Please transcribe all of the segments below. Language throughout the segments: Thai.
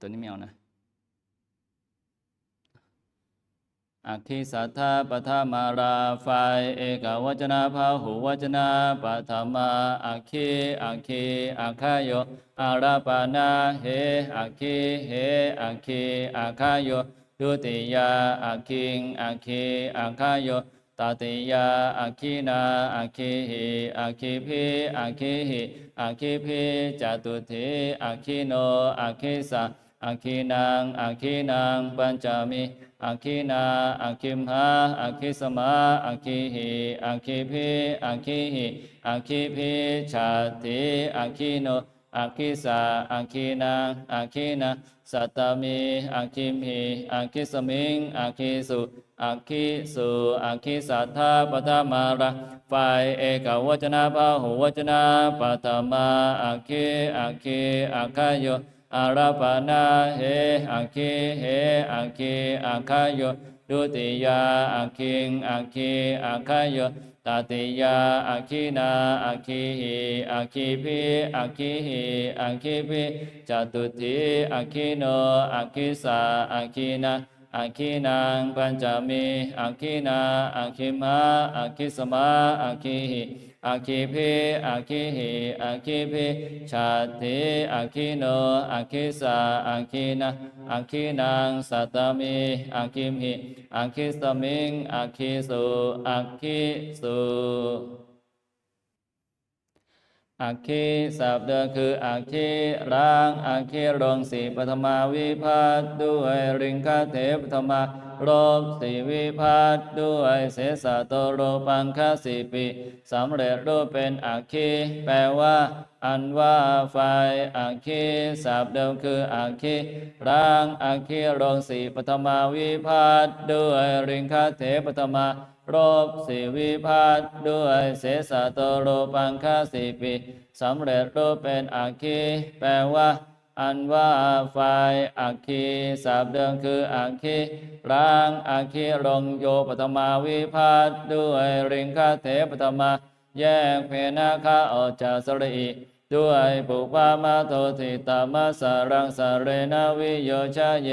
ตัวนี้ไม่เอานะอักขิสัทธาปทามาราไฟเอกวจนะพาหุวจนะปฐมาอักขิอักขิอัคคายโยอาราปานาเหอักขิเหอักขิอัคคายโยดุติยาอักขิงอักขิอัคคายโยตติยาอักขินาอักขิหิอักขิพิอักขิหิอักขิพิจตุถิอักขิโนอักขิสะ อักขินังอักขินังปัญจมิอักขินาอักขิมหาอักขิสมาอักขิหิอักขิพิอักขิหิอักขิพิชาติอักขิโนอักขิสาอักขินังอักขินาสัตตมิอักขิมหิอักขิสมิงอักขิสุอักขิสุอักขิสัทธาปทามาระฝ่ายเอกวจนะพหุวจนะปฐมาอักขิอักขิอัคคายโย อาราปนาเหอักขิเหอักขิอัคคายโยดุติยาอักขิงอักขิอัคคายโยตติยาอักขินาอักขิหิอักขิพิอักขิหิอักขิพิจตุติอักขิโนอักขิสาอักขินาอักขินังปัญจมิอักขินาอักขิมาอักขิสมาอักขิหิ อักขิพิอักขิหิอักขิพิชาติอักขิโนอักขิสาอักขินาอักขินังสัตมิอักขิมหิอักขิสมิงอักขิสุอักขิสุ อักขีสับเดคืออักขีร่างอักขีรงสีปฐมาวิพัตด้วยริงคาเทปฐมาโรบสีวิพัตด้วยเสสะโตโรปังคาสีปิสำเร็จรูปเป็นอักขีแปลว่า อันว่าไฟอักขีสับเดิมคืออักขีร่างอักขีรงสีปฐมาวิพัตด้วยริงคาเทปฐมา รบสีวิพัตด้วยเสสะตโรปังคสีปิสำเร็จรูปเป็นอักขีแปลว่า อันว่าไฟอักขีสับเดิมคืออักขีร่างอักขีลงโยปฐมาวิพัตด้วยริงคเทปฐมา แยกเพนาคาออกจากสระอิด้วยปุปามาโทติตามาสารังสาเรนาวิโยชาเย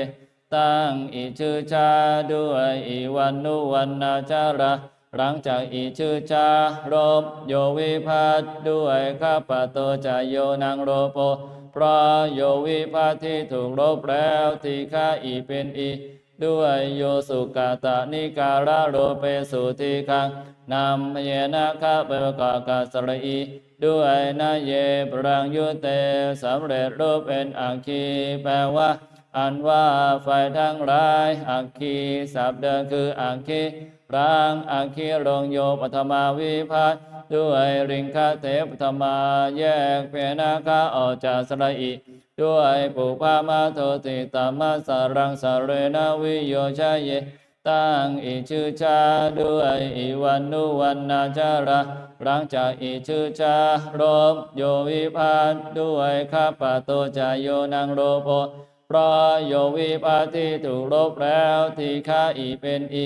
ตั้งอิชื่อชาด้วยอีวันนุวันนาจาระ หลังจากอีชื่อชารบโยวิพัตด้วยข้าปโตจายโยนางโรโปเพราะโยวิพัตที่ถูกลบแล้วที่ข้าอีเป็นอีด้วยโยสุกาตานิการะโรเปสุทีคังนำเยนะข้าเปประกอบกาสระอีด้วยนาเยปรังยุเตสำเร็จรูปเป็นอังคีแปลว่า อันว่าไฟทั้งหลายอักคีสับเดิมคืออักคีร่างอักคีลงโยปฐมาวิพัตด้วยริงคาเทปฐมาแยกเพนาคาออกจากสระอิด้วยปุพามาโทติตามาสารังสาเรนาวิโยชาเยตั้งอิชื่อชาด้วยอีวันนุวันนาจาระหลังจากอิชื่อชารบโยวิพัตด้วยข้าปะโตจายโยนางโรโปเพราะโยวิปาที่ถูกลบแล้วที่ข้าอีเป็นอี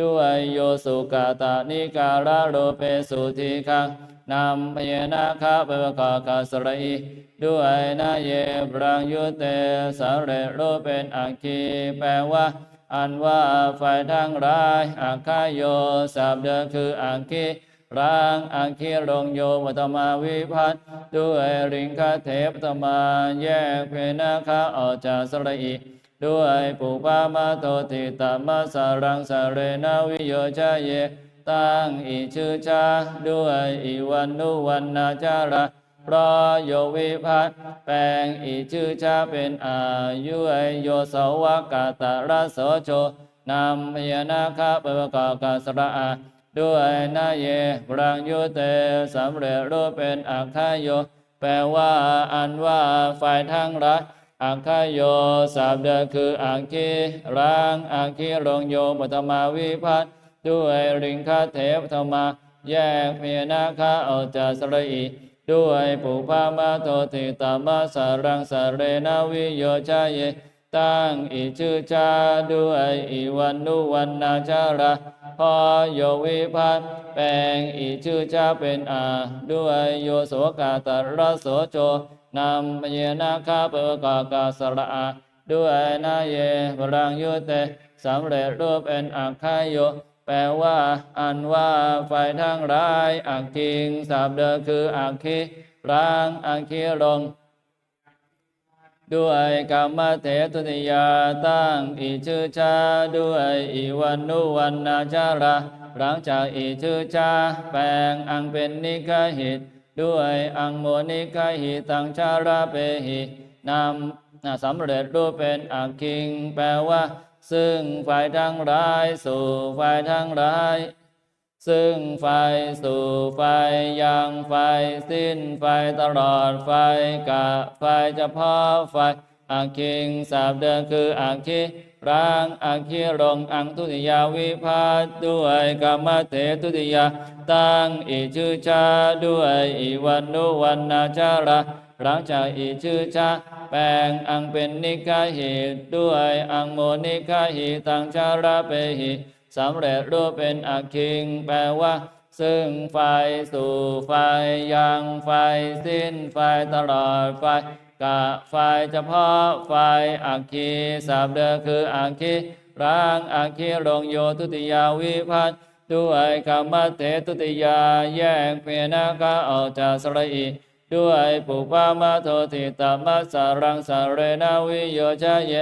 ด้วยโยสุกาตานิการะโรเปสุทีคังนำพยนาคาเปวกากาสระอีด้วยนาเยปรังยุเตสำเร็จรูปเป็นอักขีแปลว่า อันว่าไฟทั้งหลายอักขายโยสับเดิมคืออักขี ร่างอักขีลงโยวัตมาวิพัตด้วยริงคเทปตมาแยกเพนาคาออกจากสระอีด้วยปุปามาโตติตามาสารังสเรนาวิโยชาเยตั้งอิชื่อชาด้วยอีวันนุวันนาจาระเพราะโยวิพัตแปลงอิชื่อชาเป็นอายุโยสวากาตาระโสโชนำพยานาคาเปวกากาสระอา ด้วยนาเยปรังยุเตสำเร็จรูปเป็นอักขายโย แปลว่าอันว่าฝ่ายทั้งหลายอักขายโยสับเดคืออักขีร่างอักขีลงโยปฐมาวิพัตด้วยริงคาเทปธรรมาแยกเมียนาคาออกจากสระอีด้วยปุพามาโทติตามาสารังสาเรนาวิโยชาเยตั้งอิชื่อชาด้วยอีวันนุวันนาจาระ พโยวิพัตแปลงอิชื่อชาเป็นอาด้วยโยโสกาตระโสโจนำเยนาคาเปกากาสระอาด้วยนาเยบรังยุเตสำเร็จรูปเป็นอักขายโย แปลว่า อันว่าไฟทั้งร้ายอักคิงสับเดอคืออักคิร้างอักคิรง ด้วยกรรมเทตุติยาตั้งอิชื่อชาด้วยอีวันนุวันนาจาระหลังจากอีชื่อชาแปลงอังเป็นนิกาหิต ด้วยอังโมนิกาหิตังชาระเปหินำสำเร็จรูปเป็นอักคิง แปลว่า ซึ่งฝ่ายทั้งร้ายสู่ฝ่ายทั้งร้าย ซึ่งไฟสู่ไฟยังไฟสิ้นไฟตลอดไฟกะไฟเฉพาะไฟอักคิงสาบเดินคืออักคิร่างอักคิรงอังทุติยาวิพัตด้วยกรรมเททุติยาตั้งอิชื่อชาด้วยอิวันนุวันนาจาระหลังจากอิชื่อชาแปลงอังเป็นนิกาหิด้วยอังโมนิกาหิตังชาระเปหิ สำเร็จรูปเป็นอักคิงแปลว่า ซึ่งไฟสู่ไฟยังไฟสิ้นไฟตลอดไฟกะไฟเฉพาะไฟอักคีสับเดือคืออักคีร่างอักคีลงโยทุติยาวิพัตด้วยกรรมเทตุติยาแยกเพียนากาออกจากสระอีด้วยปุปามาโทติตามัสสารังสาเรนาวิโยชะเย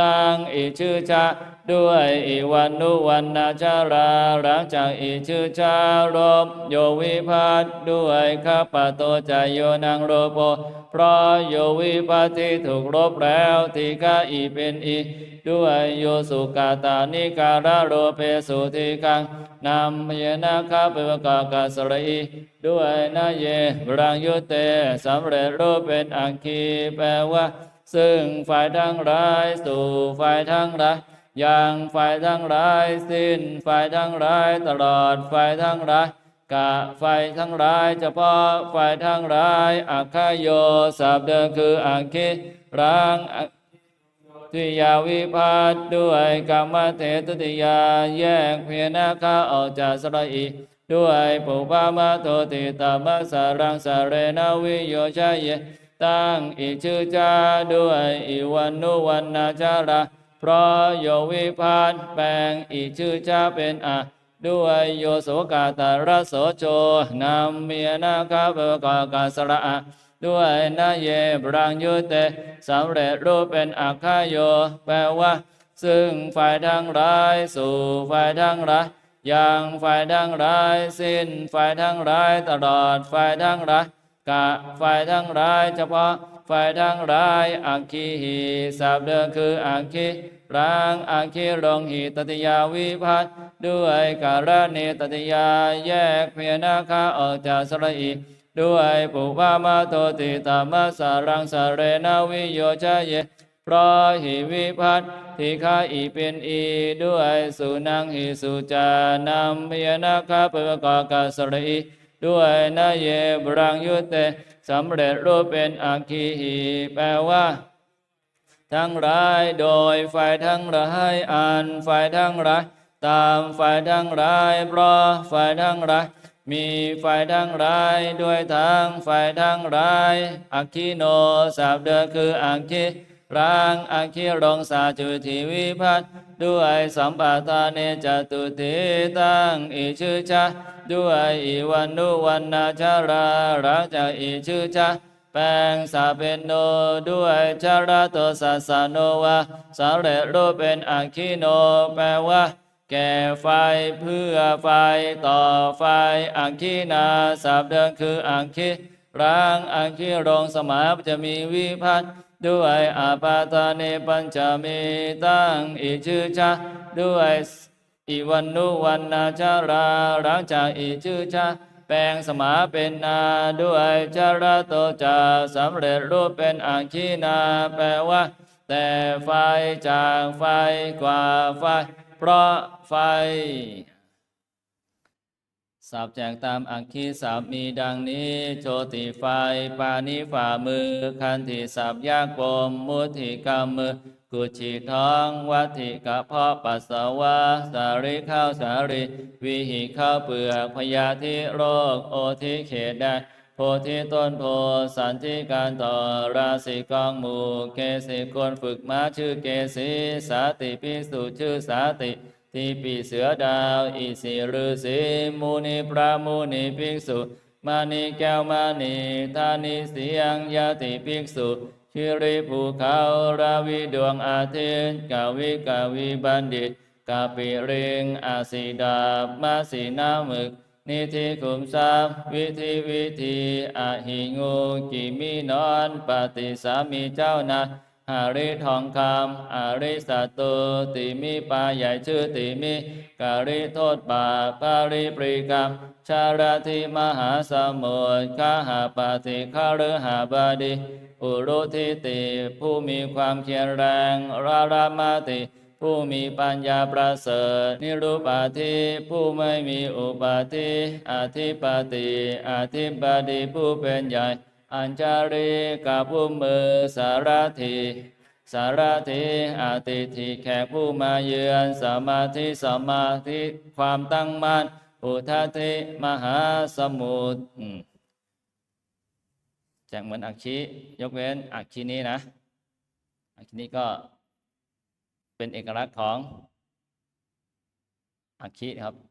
ตังอีชื่อชาด้วยอีวันนุวันนาจาราหลังจากอีชื่อชารบโยวิพัตด้วยข้าปโตจายโยนังโรโปเพราะโยวิพัตที่ถูกรบแล้วทีกาอีเป็นอีด้วยโยสุกาตานิการะโรเปสุทีกังนำเยนาคาเปวกากาสระอีด้วยนาเยบรังยุเตสำเร็จรูปเป็นอังคีแปลว่า ซึ่งฝ่ายทั้งร้ายสู่ฝ่ายทั้งร้ายอย่างฝ่ายทั้งร้ายสิ้นฝ่ายทั้งร้ายตลอดฝ่ายทั้งร้ายกะฝ่ายทั้งร้ายเฉพาะฝ่ายทั้งร้ายอักขโยสับเดิมคืออังคิร่างทิยาวิพัตด้วยกรรมเทตติยาแยกเพียนาคาออกจากสระอีด้วยปุปามโทติตามัสารังสาเรนาวิโยชะเย ตั้งอิชื่อจาด้วยอิวันนุวันนาจาระเพราะโยวิพันแปลงอิชื่อจาเป็นอะด้วยโยโสกาตารโสโจนำเมียนาคาเบกากาสระอะด้วยนาเยบรังยุเตสำเร็จรูปเป็นอักขโย แปลว่า ซึ่งฝ่ายทั้งร้าย สู่ฝ่ายทั้งร้ายอย่างฝ่ายทั้งร้าย สิ้นฝ่ายทั้งร้าย ตลอดฝ่ายทั้งร้าย กะฝ่ายทั้งร้ายเฉพาะฝ่ายทั้งร้ายอักขีหีสับเดิมคืออักขีร่างอักขีลงหีตติยาวิพัตด้วยการณีตติยาแยกเพียนาคาออกจากสระอีด้วยปุปามาโตติตามัสารังสาเรนาวิโยชะเยพราะหิวิพัตที่ข้าอีเป็นอีด้วยสุนังหิสุจานำเพียนาคาเปวกากาสระอี ด้วยนาเยบรังยุเตสำเร็จรูปเป็นอักขีหีแปลว่า ทั้งร้ายโดยฝ่ายทั้งร้ายอ่านฝ่ายทั้งร้ายตามฝ่ายทั้งร้ายเพราะฝ่ายทั้งร้ายมีฝ่ายทั้งร้ายด้วยทางฝ่ายทั้งร้ายอักขีโนสาบเดือคืออักขีร่างอักขีรงสาจุทีวิพัตด้วยสัมปทานเนจตุติตั้งอิชื่อชา ด้วยอีวันนุวันนาชารารักจากอีชื่อชาแปลงสาเป็นโนด้วยชาราโตสัสสะโนวาสาเรจรูปเป็นอักขีโนแปลว่าแก่ไฟเพื่อไฟต่อไฟอักขีนาสับเดิมคืออักขีร่างอักขีรงสมาจะมีวิพัตน์ด้วยอาปาตาเนปัญจมีตั้งอิชื่อชาด้วย อีวันนุวันนาจาราหลังจากอีชื่อชาแปลงสมาเป็นนาด้วยจาระโตจาสำเร็จรูปเป็นอังคีนา แปลว่า แต่ไฟจากไฟกว่าไฟ เพราะไฟสับแจงตามอักขีสับมีดังนี้ โชติไฟปานิฝ่ามือ คันธิสับยากปมมุติกรรมมือ กุจิท้องวัติกะเพาะปัสสาวะ สาริข้าวสาริ วิหิข้าวเปลือกพยาธิโรค โอทิเขตได้โพธิต้นโพสันติการต่อราศีกองหมู่เกษีคนฝึกม้าชื่อเกษีสาติพิสุชื่อสาติทีปีเสือดาวอิสิฤาษีมูนีพระมูนีภิกษุมานีแก้วมานีธานิเสียงยาติภิกษุ ชิริภูเขาราวิดวงอาทิตย์กาวิกาวิบัณฑิตกาปิเริงอาสีดาบมาสีน้ำมึก นิธิขุมทรัพย์วิธีวิธีอาหิงูกิมีนอนปฏิสามีเจ้านะหาริทองคำอาริสัตโตติมีปาใหญ่ชื่อติมีการิโทษบาปปาริปริกรรม ชาราธิมหาสมุทรคาหาปาติคาฤหาบดีอุรุทิติผู้มีความเขียนแรงรารามาติผู้มีปัญญาประเสริฐ นิรุปาทิผู้ไม่มีอุปาทิอธิปติอธิปดีผู้เป็นใหญ่ อัญจาริกับผู้มือสารถีสารถีอาติทิแขกผู้มาเยือน สมาธิสมาธิความตั้งมั่น อุทาติมหาสมุทรอืมแจกเหมือนอักชียกเว้นอักชีนี้นะ อักชีนี้ก็เป็นเอกลักษณ์ของอักขีครับ